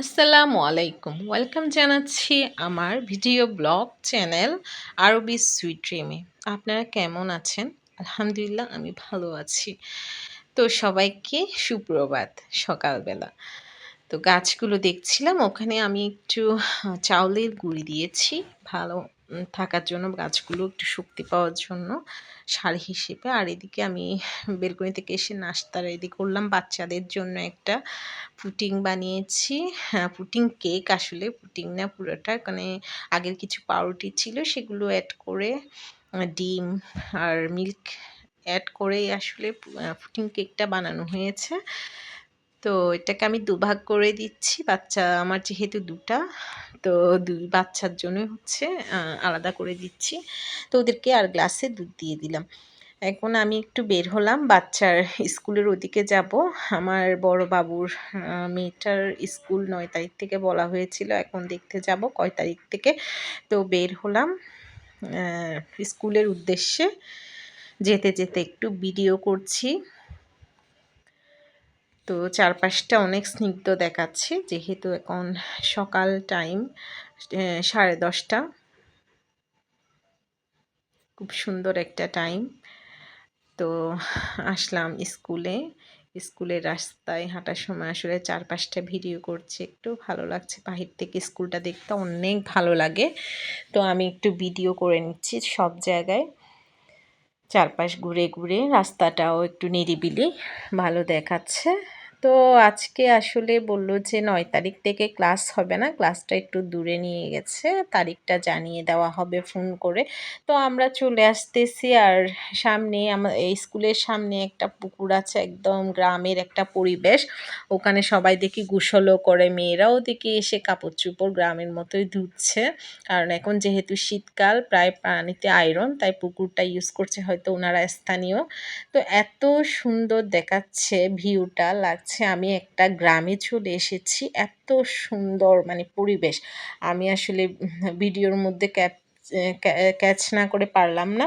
আসসালামু আলাইকুম। ওয়েলকাম জানাচ্ছি আমার video blog channel R B sweet ড্রিমে আপনারা কেমন আছেন? আলহামদুলিল্লাহ, আমি ভালো আছি। তো সবাইকে সুপ্রভাত সকালবেলা। তো গাছগুলো দেখছিলাম, ওখানে আমি একটু চাউলের গুঁড়ি দিয়েছি। ভালো থাকার জন্য, গাছগুলো একটু শক্তি পাওয়ার জন্য সার হিসেবে। আর এদিকে আমি বেলকনি থেকে এসে নাস্তা রেডি করলাম। বাচ্চাদের জন্য একটা পুটিং বানিয়েছি। হ্যাঁ পুটিং কেক আসলে, পুটিং না পুরোটা। মানে আগের কিছু পাউরুটি ছিল, সেগুলো অ্যাড করে ডিম আর মিল্ক অ্যাড করে আসলে পুটিং কেকটা বানানো হয়েছে। তো এটাকে আমি দুভাগ করে দিচ্ছি, বাচ্চা আমার যেহেতু দুটা, তো দুই বাচ্চার জন্য হচ্ছে আলাদা করে দিচ্ছি। তো ওদেরকে আর গ্লাসে দুধ দিয়ে দিলাম। এখন আমি একটু বের হলাম, বাচ্চার স্কুলের ওদিকে যাব। আমার বড় বাবুর মেয়েটার স্কুল নয় তারিখ থেকে বলা হয়েছিল, এখন দেখতে যাব কয় তারিখ থেকে। তো বের হলাম স্কুলের উদ্দেশ্যে যেতে যেতে একটু ভিডিও করছি। তো চারপাশটা অনেক স্নিগ্ধ দেখাচ্ছে, যেহেতু এখন সকাল টাইম সাড়ে দশটা। খুব সুন্দর একটা টাইম। তো আসলাম স্কুলে। স্কুলের রাস্তায় হাঁটার সময় আসলে চারপাশটা ভিডিও করছে, একটু ভালো লাগছে। বাহির থেকে স্কুলটা দেখতে অনেক ভালো লাগে। তো আমি একটু ভিডিও করে নিচ্ছি সব জায়গায়। চারপাশ ঘুরে ঘুরে রাস্তাটাও একটু নিরিবিলি, ভালো দেখাচ্ছে। তো আজকে আসলে বলল যে, নয় তারিখ থেকে ক্লাস হবে না। ক্লাসটা একটু দূরে নিয়ে গেছে। তারিখটা জানিয়ে দেওয়া হবে ফোন করে। তো আমরা চলে আসতেছি আর সামনে আমার এই স্কুলের সামনে একটা পুকুর আছে, একদম গ্রামের একটা পরিবেশ। ওখানে সবাই দেখি গুসলও করে। মেয়েরাও দেখি এসে কাপড় চুপড় গ্রামের মতোই ধুচ্ছে। কারণ এখন যেহেতু শীতকাল, প্রায় পানিতে আয়রন, তাই পুকুরটা ইউজ করছে হয়তো ওনারা স্থানীয়। তো এত সুন্দর দেখাচ্ছে ভিউটা, লাগছে হচ্ছে আমি একটা গ্রামে চলে এসেছি। এত সুন্দর মানে পরিবেশ। আমি আসলে ভিডিওর মধ্যে ক্যাপ ক্যাচ না করে পারলাম না।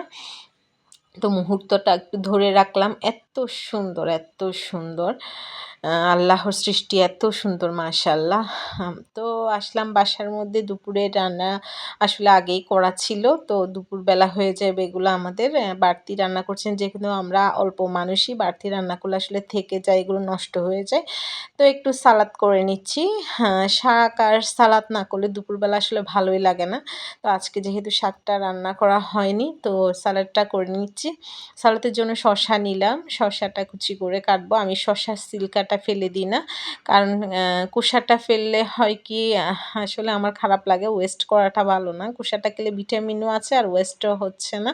তো মুহূর্তটা একটু ধরে রাখলাম। এত সুন্দর, এত সুন্দর। আল্লাহর সৃষ্টি এত সুন্দর মাশাল্লাহ তো আসলাম বাসার মধ্যে, দুপুরে রান্না আসলে আগেই করা ছিল। তো দুপুরবেলা হয়ে যাবে এগুলো আমাদের। বাড়তি রান্না করছেন যেহেতু আমরা অল্প মানুষই, বাড়তি রান্না করলে আসলে থেকে যায়, এগুলো নষ্ট হয়ে যায়। তো একটু সালাদ করে নিচ্ছি। শাক আর সালাদ না করলে দুপুরবেলা আসলে ভালোই লাগে না। তো আজকে যেহেতু শাকটা রান্না করা হয়নি, তো সালাদটা করে নিচ্ছি। সালাদের জন্য শশা নিলাম শশাটা কুচি করে কাটবো। আমি শশার সিলকাটা ফেলে দিই না। কারণ কুষাটা ফেললে হয় কি, আসলে আমার খারাপ লাগে ওয়েস্ট করাটা ভালো না। কুষাটা খেলে ভিটামিনও আছে আর ওয়েস্টও হচ্ছে না।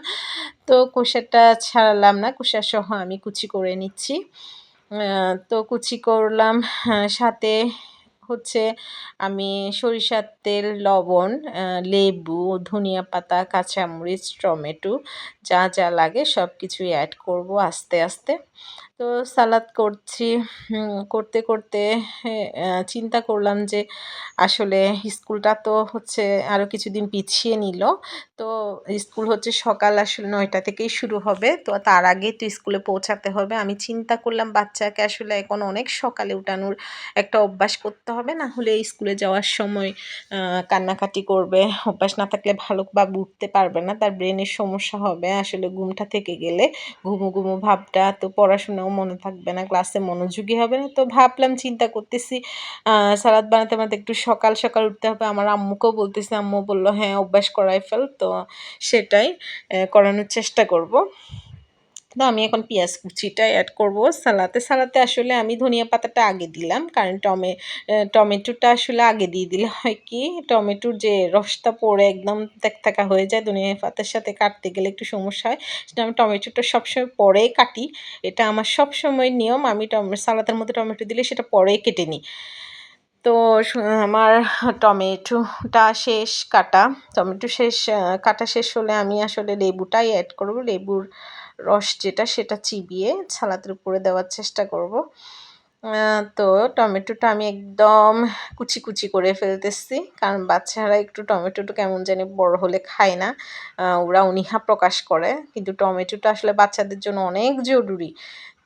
তো কুষাটা ছাড়ালাম না কুষা সহ আমি কুচি করে নিচ্ছি। তো কুচি করলাম সাথে হচ্ছে আমি সরিষার তেল, লবণ লেবু, ধনিয়া পাতা, কাঁচামরিচ, টমেটো, যা যা লাগে সব কিছুই অ্যাড করব আস্তে আস্তে। তো সালাদ করছি করতে করতে চিন্তা করলাম যে আসলে স্কুলটা তো হচ্ছে আরও কিছুদিন পিছিয়ে নিল। তো স্কুল হচ্ছে সকাল আসলে নয়টা থেকেই শুরু হবে। তো তার আগে তো স্কুলে পৌঁছাতে হবে। আমি চিন্তা করলাম বাচ্চাকে আসলে এখন অনেক সকালে উঠানোর একটা অভ্যাস করতে হবে। না হলে স্কুলে যাওয়ার সময় কান্নাকাটি করবে, অভ্যাস না থাকলে ভালোভাবে উঠতে পারবে না, তার ব্রেনের সমস্যা হবে, আসলে ঘুমটা থেকে গেলে ঘুমো ঘুমো ভাবটা, তো পড়াশোনাও মনে থাকবে না, ক্লাসে মনোযোগী হবে না, তো ভাবলাম চিন্তা করতেছি সালাদ বানাতে বানাতে একটু সকাল সকাল উঠতে হবে, আমার আম্মুকেও বলতেছি, আম্মু বলল হ্যাঁ অভ্যাস করাই ফেল তো সেটাই করানোর চেষ্টা করব। তো আমি এখন পেঁয়াজ কুচিটা অ্যাড করব। সালাতে সালাতে আসলে আমি ধনিয়া পাতাটা আগে দিলাম, কারণ টমে টমেটোটা আসলে আগে দিয়ে দিলে হয় কি, টমেটোর যে রসটা পড়ে একদম থাকা হয়ে যায়, ধনিয়া পাতার সাথে কাটতে গেলে একটু সমস্যা হয়। সেটা আমি টমেটোটা সবসময় পরেই কাটি, এটা আমার সবসময় নিয়ম, আমি টমে, সালাতের মধ্যে টমেটো দিলে সেটা পরে কেটে নিই। তো আমার টমেটোটা শেষ কাটা, টমেটো শেষ কাটা শেষ হলে আমি আসলে লেবুটাই অ্যাড করব, লেবুর রস যেটা সেটা চিবিয়ে সালাদের উপরে দেওয়ার চেষ্টা করব। তো টমেটোটা আমি একদম কুচি কুচি করে ফেলতেছি, কারণ বাচ্চারা একটু টমেটোটা কেমন জানি বড় হলে খায় না। ওরা অনীহা প্রকাশ করে, কিন্তু টমেটোটা আসলে বাচ্চাদের জন্য অনেক জরুরি।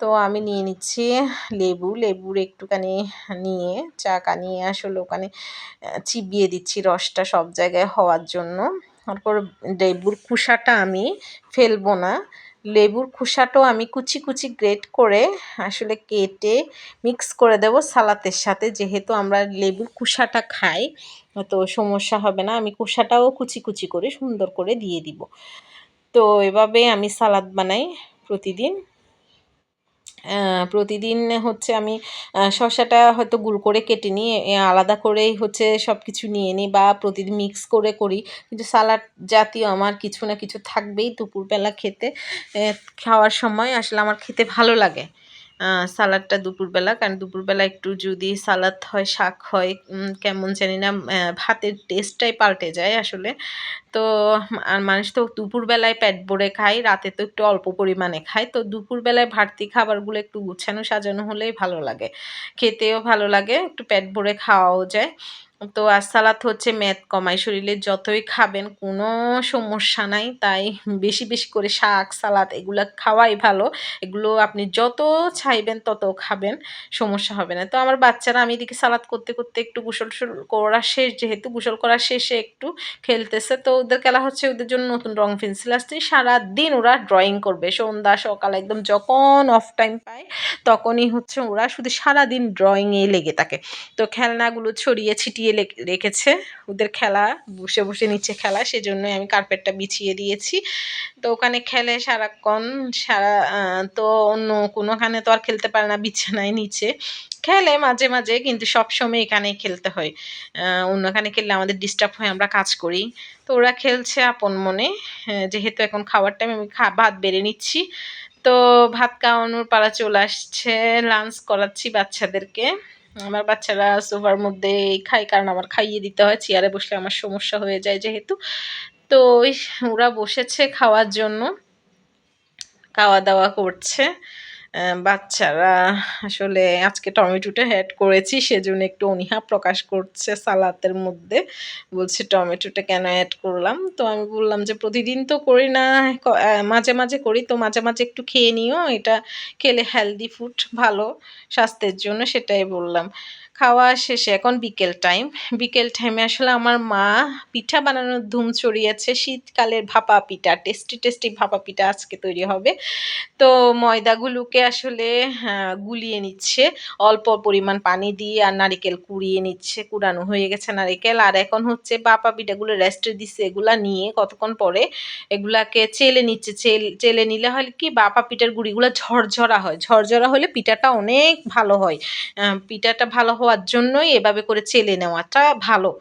তো আমি নিয়ে নিচ্ছি লেবু, লেবুর একটুখানি নিয়ে, চাকা নিয়ে আসলে ওখানে চিবিয়ে দিচ্ছি রসটা সব জায়গায় হওয়ার জন্য। তারপর লেবুর খোসাটা আমি ফেলব না। লেবুর খোসাটাও আমি কুচি কুচি গ্রেট করে আসলে কেটে মিক্স করে দেব সালাতের সাথে। যেহেতু আমরা লেবুর খোসাটা খাই, তো সমস্যা হবে না। আমি খোসাটাও কুচি কুচি করে সুন্দর করে দিয়ে দিব। তো এভাবে আমি সালাদ বানাই প্রতিদিন। প্রতিদিন হচ্ছে আমি শশাটা হয়তো গুল করে কেটে নিই আলাদা করেই হচ্ছে সব কিছু নিয়ে নিই বা প্রতিদিন মিক্স করে করি। কিন্তু সালাড জাতীয় আমার কিছু না কিছু থাকবেই দুপুরবেলা খেতে খাওয়ার সময়। আসলে আমার খেতে ভালো লাগে। সালাডটা দুপুরবেলা, কারণ দুপুরবেলা একটু যদি সালাদ হয়, শাক হয় কেমন জানি না ভাতের টেস্টটাই পাল্টে যায় আসলে। তো আর মানুষ তো দুপুরবেলায় পেট ভরে খায়, রাতে তো একটু অল্প পরিমাণে খায়। তো দুপুরবেলায় ভারতী খাবারগুলো একটু গুছানো, সাজানো হলেই ভালো লাগে। খেতেও ভালো লাগে, একটু পেট ভরে খাওয়াও যায়। তো আর সালাদ হচ্ছে মেদ কমায় শরীরে যতই খাবেন কোনো সমস্যা নাই, তাই বেশি বেশি করে শাক, সালাদ এগুলো খাওয়াই ভালো। এগুলো আপনি যত চাইবেন তত খাবেন, সমস্যা হবে না। তো আমার বাচ্চারা আমি এদিকে সালাদ করতে করতে একটু গোসল করা শেষ, যেহেতু গোসল করা শেষে একটু খেলতেছে, তো ওদের খেলা হচ্ছে ওদের জন্য নতুন রং পেন্সিল। আসছে সারাদিন ওরা ড্রয়িং করবে। সন্ধ্যা, সকাল একদম যখন অফ টাইম পায়, তখনই হচ্ছে ওরা শুধু সারাদিন ড্রয়িংয়ে লেগে থাকে। তো খেলনাগুলো ছড়িয়ে ছিটিয়ে বিছিয়ে রেখেছে। ওদের খেলা, বসে বসে নিচে খেলা, সেজন্যই আমি কার্পেটটা বিছিয়ে দিয়েছি। তো ওখানে খেলে সারাক্ষণ, সারা তো অন্য কোনোখানে তো আর খেলতে পারে না, বিছানায় নিচে। খেলে মাঝে মাঝে, কিন্তু সবসময় এখানেই খেলতে হয়। অন্যখানে খেললে আমাদের ডিস্টার্ব হয় আমরা কাজ করি। তো ওরা খেলছে আপন মনে। যেহেতু এখন খাওয়ার টাইম আমি ভাত বেড়ে নিচ্ছি। তো ভাত খাওয়ানোর পালা চলে আসছে লাঞ্চ করাচ্ছি বাচ্চাদেরকে। আমার বাচ্চারা সোফার মধ্যে খায়, কারণ আমার খাইয়ে দিতে হয়, চেয়ারে বসলে আমার সমস্যা হয়ে যায় যেহেতু। তো ওই ওরা বসেছে খাওয়ার জন্য, খাওয়া দাওয়া করছে। বাচ্চারা আসলে আজকে টমেটোটা অ্যাড করেছি, সেজন্য একটু অনীহা প্রকাশ করছে সালাতের মধ্যে। বলছে টমেটোটা কেন অ্যাড করলাম? তো আমি বললাম যে, প্রতিদিন তো করি না মাঝে মাঝে করি, তো মাঝে মাঝে একটু খেয়ে নিও। এটা খেলে হেলদি ফুড ভালো স্বাস্থ্যের জন্য, সেটাই বললাম। খাওয়া শেষে, এখন বিকেল টাইম বিকেল টাইমে আসলে আমার মা পিঠা বানানোর ধুম ছড়িয়েছে শীতকালের ভাপা পিঠা টেস্টি টেস্টি ভাপা পিঠা আজকে তৈরি হবে। তো ময়দাগুলোকে আসলে গুলিয়ে নিচ্ছে, অল্প পরিমাণ পানি দিয়ে আর নারিকেল কুড়িয়ে নিচ্ছে, কুড়ানো হয়ে গেছে নারিকেল। আর এখন হচ্ছে ভাপা পিঠাগুলো রেস্টে দিচ্ছে এগুলা নিয়ে কতক্ষণ পরে এগুলাকে চেলে নিচ্ছে, চেলে নিলে হয় কি বাপা পিঠার গুড়িগুলো ঝরঝরা হয়। ঝরঝরা হলে পিঠাটা অনেক ভালো হয়। পিঠাটা ভালো হওয়ার জন্যই এভাবে করে চেলে নেওয়াটা ভালো।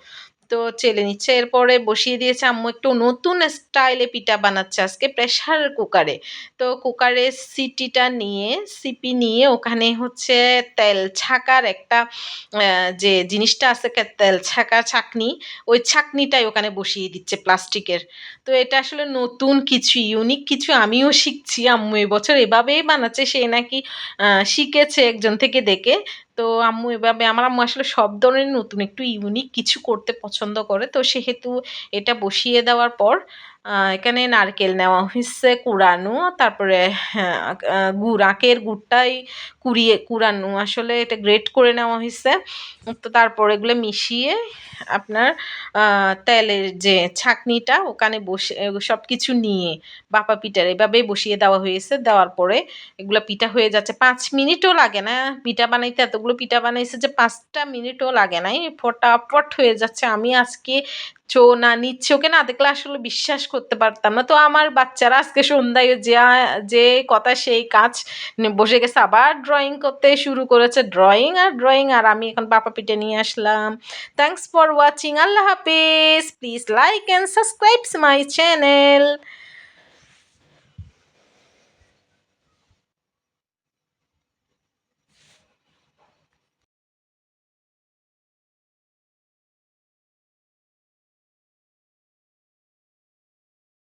তো চেলে নিচ্ছে, এরপরে বসিয়ে দিয়েছে আম্মু একটু নতুন স্টাইলে পিঠা বানাচ্ছে আজকে প্রেশার কুকারে তো কুকারে সিটিটা নিয়ে, সিপি নিয়ে ওখানে হচ্ছে তেল ছাকার একটা যে জিনিসটা আছে তেল ছাকা ছাকনি, ওই ছাকনিটাই ওখানে বসিয়ে দিচ্ছে প্লাস্টিকের। তো এটা আসলে নতুন কিছু ইউনিক কিছু আমিও শিখছি। আম্মু এবছর এভাবেই বানাচ্ছে, সে নাকি শিখেছে একজন থেকে দেখে। তো আম্মু এভাবে, আমার আম্মু আসলে সব ধরনের নতুন, একটু ইউনিক কিছু করতে পছন্দ করে। তো সেহেতু এটা বসিয়ে দেওয়ার পর এখানে নারকেল নেওয়া হয়েছে কুড়ানো তারপরে হ্যাঁ, গুড় আখের গুড়টাই কুড়িয়ে কুড়ানো আসলে এটা গ্রেট করে নেওয়া হয়েছে তো তারপর এগুলো মিশিয়ে আপনার তেলের যে ছাকনিটা ওখানে বসে সব কিছু নিয়ে বাপা পিঠার এভাবেই বসিয়ে দেওয়া হয়েছে দেওয়ার পরে এগুলো পিঠা হয়ে যাচ্ছে। পাঁচ মিনিটও লাগে না। পিঠা বানাইতে এতগুলো পিঠা বানাইছে যে পাঁচটা মিনিটও লাগে নাই। ফটাফট হয়ে যাচ্ছে। আমি আজকে চো না নিচ্ছে ওকে না দেখলে আসলে বিশ্বাস করতে পারতাম না। তো আমার বাচ্চারা আজকে সন্ধ্যায় যে যে কথা সেই কাজ বসে গেছে। আবার ড্রয়িং করতে শুরু করেছে। ড্রয়িং আর ড্রয়িং আর আমি এখন পাপা পিঠে নিয়ে আসলাম। থ্যাংকস ফর ওয়াচিং আল্লাহ হাফিজ। Please like and subscribes my channel